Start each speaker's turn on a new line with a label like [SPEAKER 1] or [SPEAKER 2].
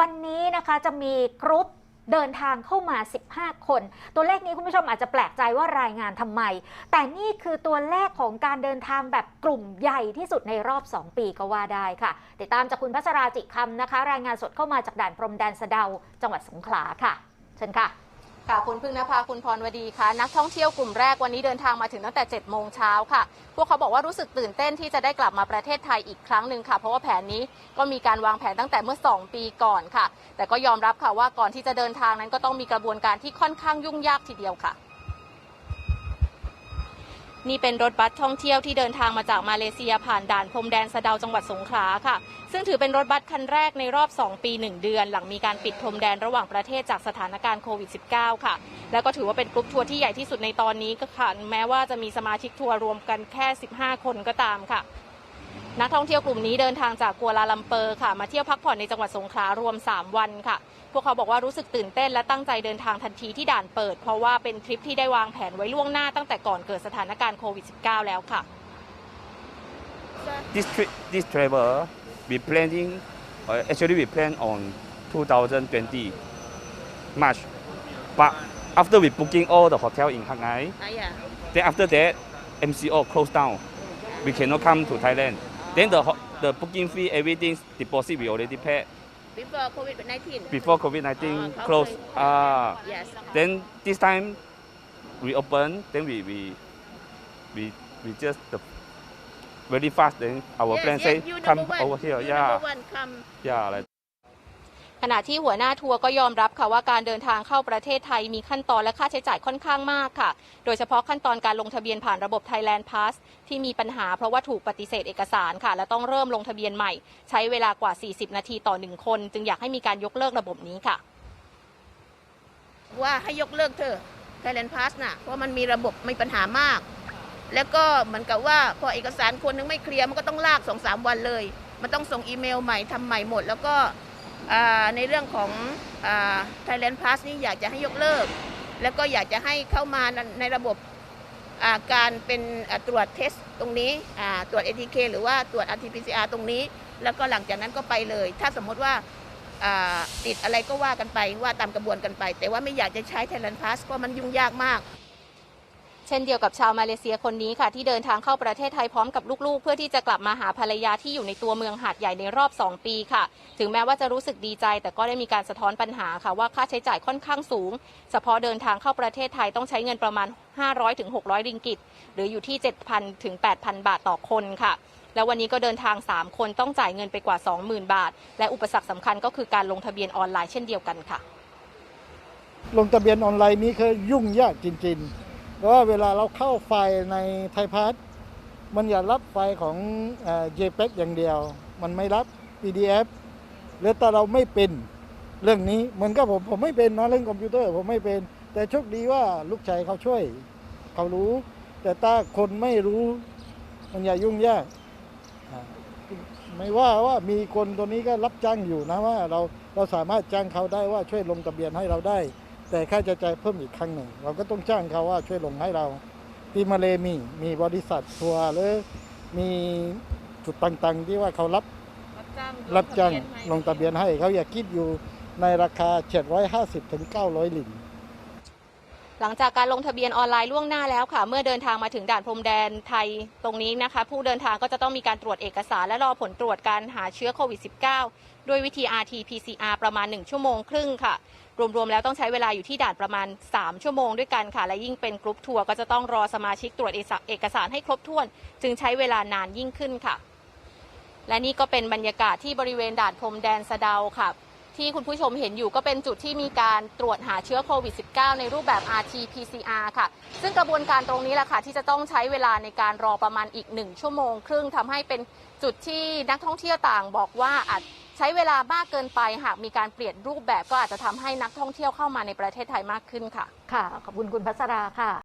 [SPEAKER 1] วันนี้นะคะจะมีกรุ๊ปเดินทางเข้ามา 15 คน ตัวเลขนี้คุณผู้ชมอาจจะแปลกใจว่ารายงานทำไม แต่นี่คือตัวเลขของการเดินทางแบบกลุ่มใหญ่ที่สุดในรอบ 2 ปีก็ว่าได้ค่ะ ติดตามจากคุณพัชราจิคำนะคะ รายงานสดเข้ามาจากด่านพรมแดนสะเดา จังหวัดสงขลาค่ะ เชิญค่ะ
[SPEAKER 2] ค่ะคุณพึ่งนภาคุณพรวดีค่ะนักท่องเที่ยวกลุ่มแรกวันนี้เดินทางมาถึงตั้งแต่7โมงเช้าค่ะ พวกเขาบอกว่ารู้สึกตื่นเต้นที่จะได้กลับมาประเทศไทยอีกครั้งหนึ่งค่ะ เพราะว่าแผนนี้ก็มีการวางแผนตั้งแต่เมื่อ 2 ปีก่อนค่ะ แต่ก็ยอมรับค่ะว่าก่อนที่จะเดินทางนั้นก็ต้องมีกระบวนการที่ค่อนข้างยุ่งยากทีเดียวค่ะ นี่เป็นรถบัสท่องเที่ยวที่เดินทางมาจากมาเลเซียผ่านด่านพรมแดนสะเดาจังหวัดสงขลาค่ะ ซึ่งถือเป็นรถบัสคันแรกในรอบ 2 ปี 1 เดือน หลังมีการปิดพรมแดนระหว่างประเทศจากสถานการณ์โควิด -19 ค่ะ แล้วก็ถือว่าเป็นกรุ๊ปทัวร์ที่ใหญ่ที่สุดในตอนนี้ก็ค่ะ แม้ว่าจะมีสมาชิกทัวร์รวมกันแค่ 15 คนก็ตามค่ะ นักท่องเที่ยวกลุ่มนี้เดินทางจากกัวลาลัมเปอร์ค่ะ มาเที่ยวพักผ่อนในจังหวัดสงขลารวม 3 วันค่ะ พวกเขาบอกว่ารู้สึกตื่นเต้นและตั้งใจเดินทางทันทีที่ด่านเปิด เพราะว่าเป็นทริปที่ได้วางแผนไว้ล่วงหน้าตั้งแต่ก่อนเกิดสถานการณ์โควิด -19 แล้วค่ะ
[SPEAKER 3] this trip, this travel, we planning, uh, actually we plan on 2020 March, but after we booking all the hotel in Hang Ai, then after that, MCO closed down. We cannot come to Thailand. Then the ho- the booking fee, everything deposit we already paid
[SPEAKER 4] before COVID-19.
[SPEAKER 3] before COVID-19
[SPEAKER 4] Ah,
[SPEAKER 3] closed.
[SPEAKER 4] okay.
[SPEAKER 3] Ah,
[SPEAKER 4] Yes.
[SPEAKER 3] then this time we open, then we we we, we just the very fast. Then our
[SPEAKER 4] yes,
[SPEAKER 3] plan
[SPEAKER 4] yes,
[SPEAKER 3] say
[SPEAKER 4] you
[SPEAKER 3] come
[SPEAKER 4] number one.
[SPEAKER 3] over here.
[SPEAKER 4] You
[SPEAKER 3] Yeah,
[SPEAKER 4] number one come.
[SPEAKER 3] yeah, like.
[SPEAKER 2] ขณะที่หัวหน้าทัวร์ก็ยอมรับค่ะว่าการเดินทางเข้าประเทศไทยมีขั้นตอนและค่าใช้จ่ายค่อนข้างมากค่ะ โดยเฉพาะขั้นตอนการลงทะเบียนผ่านระบบ Thailand Pass ที่มีปัญหาเพราะว่าถูกปฏิเสธเอกสารค่ะ และต้องเริ่มลงทะเบียนใหม่ ใช้เวลากว่า 40 นาทีต่อหนึ่งคน จึงอยากให้มีการยกเลิกระบบนี้ค่ะ
[SPEAKER 4] ว่าให้ยกเลิกเถอะ Thailand Pass น่ะเพราะมันมีระบบมีปัญหามาก แล้วก็เหมือนกับว่าพอเอกสารคนนึงไม่เคลียร์มันก็ต้องลากสองสามวันเลย มันต้องส่งอีเมลใหม่ทำใหม่หมด แล้วก็ ในเรื่องของอ่า Thailand Pass นี่อยากจะให้ยกเลิก แล้วก็อยากจะให้เข้ามาในระบบาการเป็นตรวจเทสตรงนี้ตรวจ ATK หรือว่าตรวจ RT-PCR ตรงนี้ แล้วก็หลังจากนั้นก็ไปเลย ถ้าสมมติว่าาติดอะไรก็ว่ากันไปว่าตามกระบวนกันไป แต่ว่าไม่อยากจะใช้ Thailand Pass เพราะมันยุ่งยากมาก
[SPEAKER 2] เช่นเดียวกับชาวมาเลเซียคนนี้ค่ะ ที่เดินทางเข้าประเทศไทยพร้อมกับลูกๆ เพื่อที่จะกลับมาหาภรรยาที่อยู่ในตัวเมืองหาดใหญ่ในรอบ 2 ปีค่ะ ถึงแม้ว่าจะรู้สึกดีใจ แต่ก็ได้มีการสะท้อนปัญหาค่ะ ว่าค่าใช้จ่ายค่อนข้างสูง เฉพาะเดินทางเข้าประเทศไทยต้องใช้เงินประมาณ 500ถึงริงกิต หรืออยู่ที่ 7,000ถึง8,000 บาทต่อคนค่ะแล้ววันนี้ก็เดินทาง 3 คนต้องจ่ายเงินไปกว่า 20,000 บาท และอุปสรรคสำคัญก็คือการลงทะเบียนออนไลน์เช่นเดียวกันค่ะ
[SPEAKER 5] ลงทะเบียนออนไลน์นี้คือยุ่งยากจริง ๆ เพราะว่าเวลาเราเข้าไฟในไทยพาสมันอย่ารับไฟของเอ่อ JPEG อย่างเดียว มันไม่รับ PDF หรือแต่เราไม่เป็นเรื่องนี้เหมือนกับผมผมไม่เป็นนะเรื่องคอมพิวเตอร์ผมไม่เป็น แต่โชคดีว่าลูกชายเขาช่วย เขารู้ แต่ถ้าคนไม่รู้ มันอย่ายุ่งยากไม่ว่าว่ามีคนตัวนี้ก็รับจ้างอยู่นะว่าเราเราสามารถจ้างเขาได้ว่าช่วยลงทะเบียนให้เราได้ แต่ค่าใช้จ่ายเพิ่มอีกครั้งหนึ่ง เราก็ต้องจ้างเขาว่าช่วยลงให้เรา ที่มาเลมีมีบริษัททัวร์หรือมีจุดต่างๆ ที่ว่าเขารับรับจ้างลงทะเบียนให้เขาอยากคิดอยู่ในราคา 750ถึง900 หลิน
[SPEAKER 2] หลังจากการลงทะเบียนออนไลน์ล่วงหน้าแล้วค่ะ เมื่อเดินทางมาถึงด่านพรมแดนไทยตรงนี้นะคะ ผู้เดินทางก็จะต้องมีการตรวจเอกสารและรอผลตรวจการหาเชื้อโควิด -19 ด้วยวิธี RT-PCR ประมาณ 1 ชั่วโมงครึ่งค่ะ รวมๆแล้วต้องใช้เวลาอยู่ที่ด่านประมาณ 3 ชั่วโมงด้วยกันค่ะ และยิ่งเป็นกรุ๊ปทัวร์ก็จะต้องรอสมาชิกตรวจเอกสารให้ครบถ้วน จึงใช้เวลานานยิ่งขึ้นค่ะ และนี่ก็เป็นบรรยากาศที่บริเวณด่านพรมแดนสะเดาค่ะ ที่คุณผู้ชมเห็นอยู่ก็เป็นจุดที่มีการตรวจหาเชื้อโควิด -19 ในรูปแบบ RT-PCR ค่ะ ซึ่งกระบวนการตรงนี้แหละค่ะ ที่จะต้องใช้เวลาในการรอประมาณอีกหนึ่งชั่วโมง ครึ่งทำให้เป็นจุดที่นักท่องเที่ยวต่างบอกว่าอาจ ใช้เวลามากเกินไปหากมีการเปลี่ยนรูปแบบก็อาจจะทำให้นักท่องเที่ยวเข้ามาในประเทศไทยมากขึ้นค่ะ
[SPEAKER 1] ค่ะ ขอบคุณคุณพัชราค่ะ